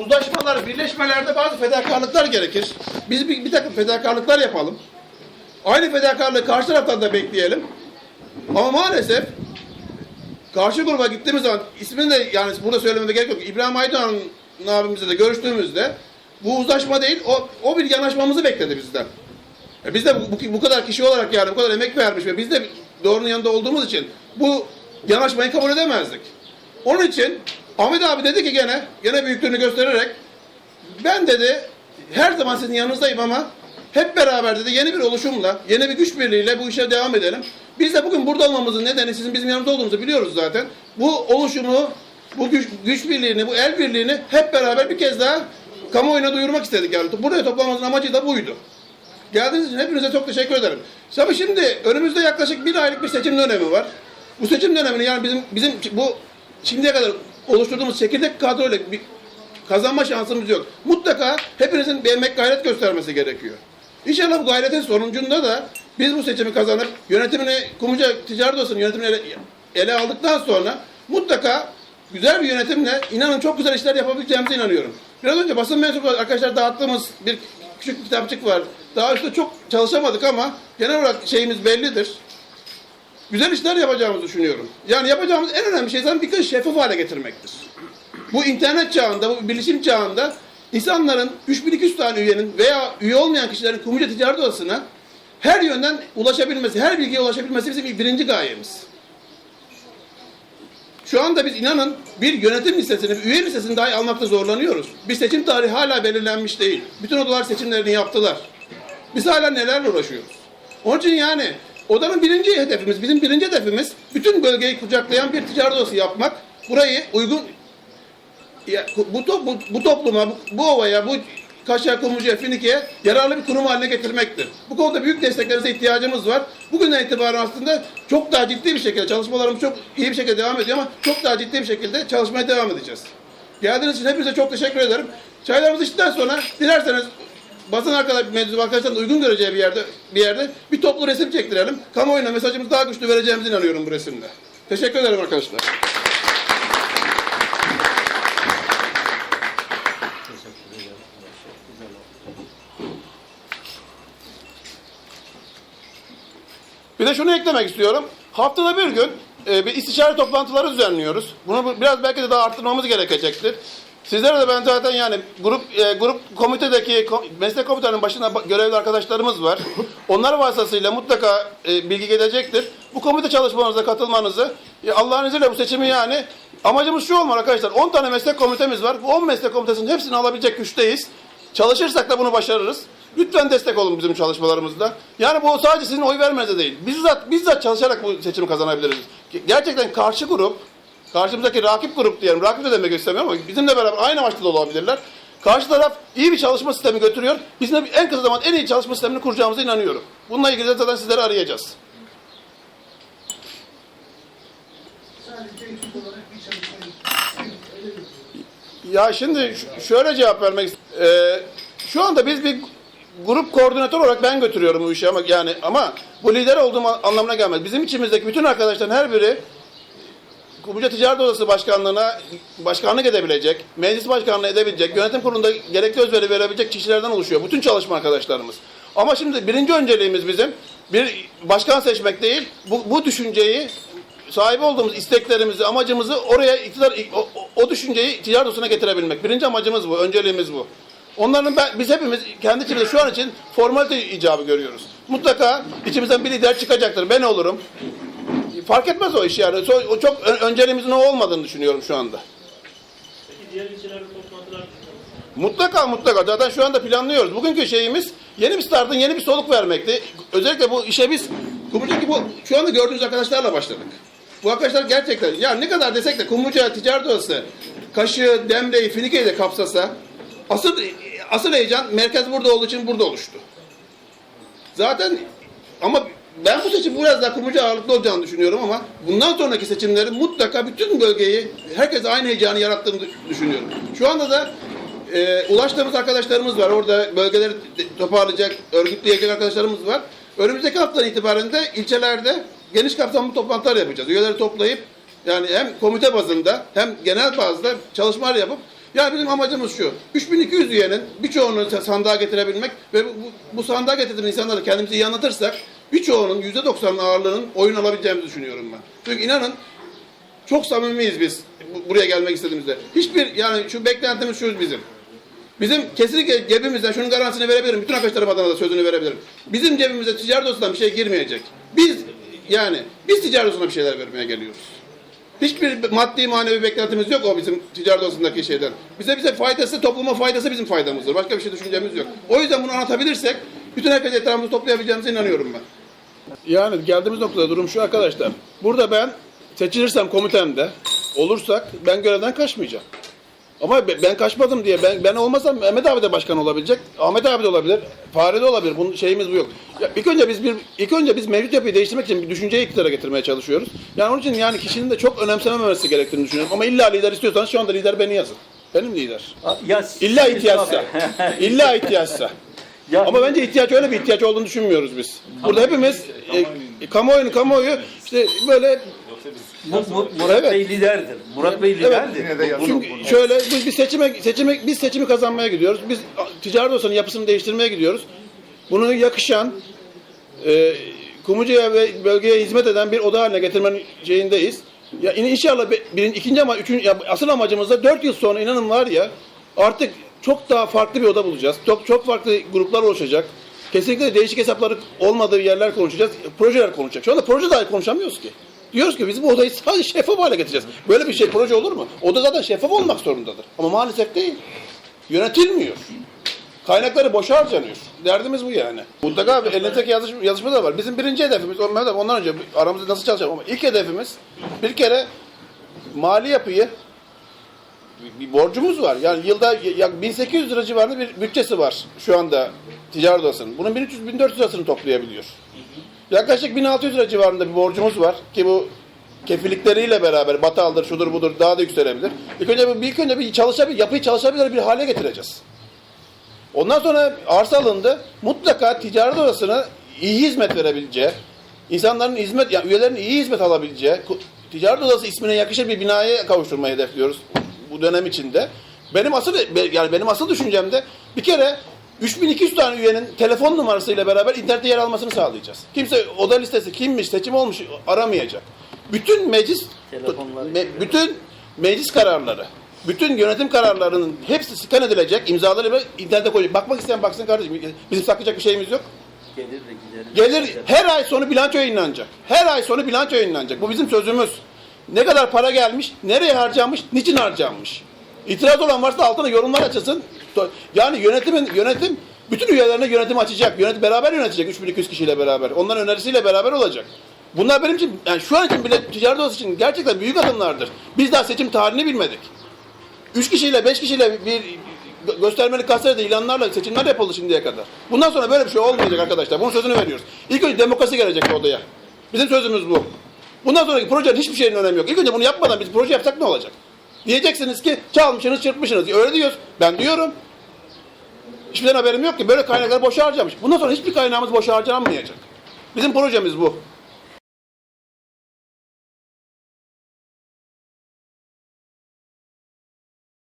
uzlaşmalar, birleşmelerde bazı fedakarlıklar gerekir. Biz bir, bir takım fedakarlıklar yapalım. Aynı fedakarlığı karşı taraftan da bekleyelim. Ama maalesef karşı gruba gittiğimiz zaman ismini de yani burada söylememe gerek yok. İbrahim Aydoğan abimizle de görüştüğümüzde bu uzlaşma değil o, o bir yanaşmamızı bekledi bizden. E biz de bu, bu, kadar kişi olarak yani bu kadar emek vermiş ve biz de doğrunun yanında olduğumuz için bu yanaşmayı kabul edemezdik. Onun için Ahmet abi dedi ki gene, gene büyüklüğünü göstererek ben dedi her zaman sizin yanınızdayım ama hep beraber dedi yeni bir oluşumla, yeni bir güç birliğiyle bu işe devam edelim. Biz de bugün burada olmamızın nedeni sizin bizim yanımızda olduğumuzu biliyoruz zaten. Bu oluşumu, bu güç, güç birliğini, bu el birliğini hep beraber bir kez daha kamuoyuna duyurmak istedik yani. Buraya toplamamızın amacı da buydu. Geldiğiniz için hepinize çok teşekkür ederim. Tabii şimdi önümüzde yaklaşık bir aylık bir seçim dönemi var. Bu seçim dönemini yani bizim bizim bu şimdiye kadar oluşturduğumuz çekirdek kadroyla bir kazanma şansımız yok. Mutlaka hepinizin bir emek gayret göstermesi gerekiyor. İnşallah bu gayretin sonucunda da biz bu seçimi kazanıp yönetimini Kumluca Ticaret Odası'nın yönetimini ele, ele aldıktan sonra mutlaka güzel bir yönetimle inanın çok güzel işler yapabileceğimize inanıyorum. Biraz önce basın mensubu arkadaşlar dağıttığımız bir küçük kitapçık var. Daha üstte çok çalışamadık ama genel olarak şeyimiz bellidir. Güzel işler yapacağımızı düşünüyorum. Yani yapacağımız en önemli şey zaten birkaç şeffaf hale getirmektir. Bu internet çağında, bu bilişim çağında insanların 3200 tane üyenin veya üye olmayan kişilerin Kumluca Ticaret Odası'na her yönden ulaşabilmesi, her bilgiye ulaşabilmesi bizim birinci gayemiz. Şu anda biz inanın bir yönetim listesini, bir üye listesini dahi almakta zorlanıyoruz. Bir seçim tarihi hala belirlenmiş değil. Bütün odalar seçimlerini yaptılar. Biz hala nelerle uğraşıyoruz. Onun için yani odanın birinci hedefimiz, bizim birinci hedefimiz bütün bölgeyi kucaklayan bir ticaret odası yapmak. Burayı uygun ya, bu, to- bu, bu topluma, bu, bu ovaya, bu Kaşa, Kumluca, Finike'ye yararlı bir kurum haline getirmektir. Bu konuda büyük desteklerinize ihtiyacımız var. Bugünden itibaren aslında çok daha ciddi bir şekilde çalışmalarımız çok iyi bir şekilde devam ediyor ama çok daha ciddi bir şekilde çalışmaya devam edeceğiz. Geldiğiniz için hepinize çok teşekkür ederim. Çaylarımızı içtikten sonra dilerseniz basın arkadaş, mensup arkadaşların uygun göreceği bir yerde bir yerde bir toplu resim çektirelim. Kamuoyuna mesajımızı daha güçlü vereceğimize inanıyorum bu resimde. Teşekkür ederim arkadaşlar. Bir de şunu eklemek istiyorum. Haftada bir gün e, bir istişare toplantıları düzenliyoruz. Bunu bu- biraz belki de daha arttırmamız gerekecektir. Sizlere de ben zaten yani grup e, grup komitedeki ko- meslek komitenin başında ba- görevli arkadaşlarımız var. Onlar vasıtasıyla mutlaka e, bilgi gelecektir. Bu komite çalışmalarınıza katılmanızı e, Allah'ın izniyle bu seçimi yani amacımız şu olmalı arkadaşlar. 10 tane meslek komitemiz var. Bu 10 meslek komitesinin hepsini alabilecek güçteyiz. Çalışırsak da bunu başarırız. Lütfen destek olun bizim çalışmalarımızda. Yani bu sadece sizin oy vermenize değil. Bizzat bizzat çalışarak bu seçimi kazanabiliriz. Gerçekten karşı grup, karşımızdaki rakip grup diyelim. Rakip de demek istemiyorum ama bizimle beraber aynı amaçta da olabilirler. Karşı taraf iyi bir çalışma sistemi götürüyor. Biz de en kısa zaman en iyi çalışma sistemini kuracağımıza inanıyorum. Bununla ilgili de zaten sizleri arayacağız. Ya şimdi şöyle cevap vermek Ee, şu anda biz bir grup koordinatör olarak ben götürüyorum bu işi ama yani ama bu lider olduğum anlamına gelmez. Bizim içimizdeki bütün arkadaşların her biri Kumluca Ticaret Odası Başkanlığı'na başkanlık edebilecek, meclis başkanlığı edebilecek, yönetim kurulunda gerekli özveri verebilecek kişilerden oluşuyor. Bütün çalışma arkadaşlarımız. Ama şimdi birinci önceliğimiz bizim bir başkan seçmek değil, bu, bu düşünceyi sahibi olduğumuz isteklerimizi, amacımızı oraya iktidar, o- o düşünceyi ticaret odasına getirebilmek. Birinci amacımız bu, önceliğimiz bu. Onların ben, biz hepimiz kendi içimizde şu an için formalite icabı görüyoruz. Mutlaka içimizden bir lider çıkacaktır. Ben olurum. Fark etmez o iş yani. O çok ön- önceliğimizin o olmadığını düşünüyorum şu anda. Peki diğer ilçelerde toplantılar Mutlaka mutlaka. Zaten şu anda planlıyoruz. Bugünkü şeyimiz yeni bir startın yeni bir soluk vermekti. Özellikle bu işe biz Kumluca'daki bu şu anda gördüğünüz arkadaşlarla başladık. Bu arkadaşlar gerçekten ya ne kadar desek de Kumluca Ticaret Odası Kaşı, Demre'yi, Finike'yi de kapsasa asıl asıl heyecan merkez burada olduğu için burada oluştu. Zaten ama ben bu seçim biraz daha Kumluca ağırlıklı olacağını düşünüyorum ama bundan sonraki seçimlerin mutlaka bütün bölgeyi herkes aynı heyecanı yarattığını düşünüyorum. Şu anda da e, ulaştığımız arkadaşlarımız var. Orada bölgeleri toparlayacak, örgütleyecek arkadaşlarımız var. Önümüzdeki haftadan itibaren de ilçelerde geniş kapsamlı toplantılar yapacağız. Üyeleri toplayıp yani hem komite bazında hem genel bazda çalışmalar yapıp Yani bizim amacımız şu. 3200 üyenin birçoğunu sandığa getirebilmek ve bu, bu, bu sandığa getiren insanları kendimize iyi anlatırsak birçoğunun %90'ın ağırlığının oyun alabileceğimizi düşünüyorum ben. Çünkü inanın çok samimiyiz biz bu- buraya gelmek istediğimizde. Hiçbir yani şu beklentimiz şu bizim. Bizim kesinlikle cebimizden şunun garantisini verebilirim. Bütün arkadaşlarım adına da sözünü verebilirim. Bizim cebimize ticaret odasından bir şey girmeyecek. Biz yani biz ticaret odasına bir şeyler vermeye geliyoruz. Hiçbir maddi manevi beklentimiz yok o bizim ticaret odasındaki şeyden. Bize bize faydası, topluma faydası bizim faydamızdır. Başka bir şey düşüncemiz yok. O yüzden bunu anlatabilirsek bütün herkes etrafımızı toplayabileceğimize inanıyorum ben. Yani geldiğimiz noktada durum şu arkadaşlar. Burada ben seçilirsem komitemde olursak ben görevden kaçmayacağım. Ama be- ben kaçmadım diye ben ben olmasam Mehmet abi de başkan olabilecek. Ahmet abi de olabilir. Fare de olabilir. Bunun şeyimiz bu yok. Ya ilk önce biz bir ilk önce biz mevcut yapıyı değiştirmek için bir düşünceyi iktidara getirmeye çalışıyoruz. Yani onun için yani kişinin de çok önemsememesi gerektiğini düşünüyorum. Ama illa lider istiyorsanız şu anda lider beni yazın. Benim lider. Ya, İlla ihtiyaçsa. İlla ihtiyaçsa. Ya, Ama bence ihtiyaç öyle bir ihtiyaç olduğunu düşünmüyoruz biz. Burada hepimiz e, kamuoyunu kamuoyu işte böyle Bu, bu- Murat Evet. Bey liderdir. Murat Bey liderdir. Çünkü şöyle biz, biz seçime seçime biz seçimi kazanmaya gidiyoruz. Biz ticaret odasının yapısını değiştirmeye gidiyoruz. Bunu yakışan e, Kumluca'ya ve bölgeye hizmet eden bir oda haline getirmenin şeyindeyiz. Ya in- inşallah bir, birin, ikinci ama üçüncü ya asıl amacımız da 4 yıl sonra inanın var ya artık çok daha farklı bir oda bulacağız. Çok çok farklı gruplar oluşacak. Kesinlikle değişik hesapları olmadığı yerler konuşacağız. Projeler konuşacak. Şu anda proje dahi konuşamıyoruz ki. Diyoruz ki biz bu odayı sadece şeffaf hale getireceğiz. Böyle bir şey proje olur mu? Oda zaten şeffaf olmak zorundadır. Ama maalesef değil. Yönetilmiyor. Kaynakları boşa harcanıyor. Derdimiz bu yani. Mutlaka bir elinizdeki yazışma, yazışma da var. Bizim birinci hedefimiz, ondan önce aramızda nasıl çalışalım ama ilk hedefimiz bir kere mali yapıyı bir borcumuz var. Yani yılda yak 1800 lira civarında bir bütçesi var şu anda ticaret odasının. Bunun 1300-1400 lirasını toplayabiliyor. Yaklaşık 1600 lira civarında bir borcumuz var ki bu kefilikleriyle beraber bataldır, şudur budur daha da yükselebilir. İlk önce bir, ilk önce bir çalışabilir, yapıyı çalışabilir bir hale getireceğiz. Ondan sonra arsa alındı. Mutlaka ticaret odasına iyi hizmet verebileceği, insanların hizmet, yani üyelerin iyi hizmet alabileceği, ticaret odası ismine yakışır bir binaya kavuşturmayı hedefliyoruz bu dönem içinde. Benim asıl yani benim asıl düşüncem de bir kere 3200 tane üyenin telefon numarasıyla beraber internette yer almasını sağlayacağız. Kimse oda listesi kimmiş, seçim olmuş aramayacak. Bütün meclis me- bütün meclis kararları, bütün yönetim kararlarının hepsi skan edilecek, imzaları internete koyacak. Bakmak isteyen baksın kardeşim. Bizim saklayacak bir şeyimiz yok. Gelir de gider. Gelir her ay sonu bilanço yayınlanacak. Her ay sonu bilanço yayınlanacak. Bu bizim sözümüz. Ne kadar para gelmiş, nereye harcanmış, niçin harcanmış. İtiraz olan varsa altına yorumlar açılsın. Yani yönetimin yönetim bütün üyelerine yönetim açacak. Yönetim beraber yönetecek 3200 kişiyle beraber. Onların önerisiyle beraber olacak. Bunlar benim için yani şu an için bile ticaret odası için gerçekten büyük adımlardır. Biz daha seçim tarihini bilmedik. Üç kişiyle, beş kişiyle bir gö- göstermelik gazetede ilanlarla seçimler yapıldı şimdiye kadar. Bundan sonra böyle bir şey olmayacak arkadaşlar. Bunun sözünü veriyoruz. İlk önce demokrasi gelecek odaya. Bizim sözümüz bu. Bundan sonraki projenin hiçbir şeyin önemi yok. İlk önce bunu yapmadan biz proje yapsak ne olacak? Diyeceksiniz ki çalmışsınız, çırpmışsınız. Öyle diyoruz. Ben diyorum. Hiçbir şeyden haberim yok ki. Böyle kaynakları boşa harcamış. Bundan sonra hiçbir kaynağımız boşa harcanmayacak. Bizim projemiz bu.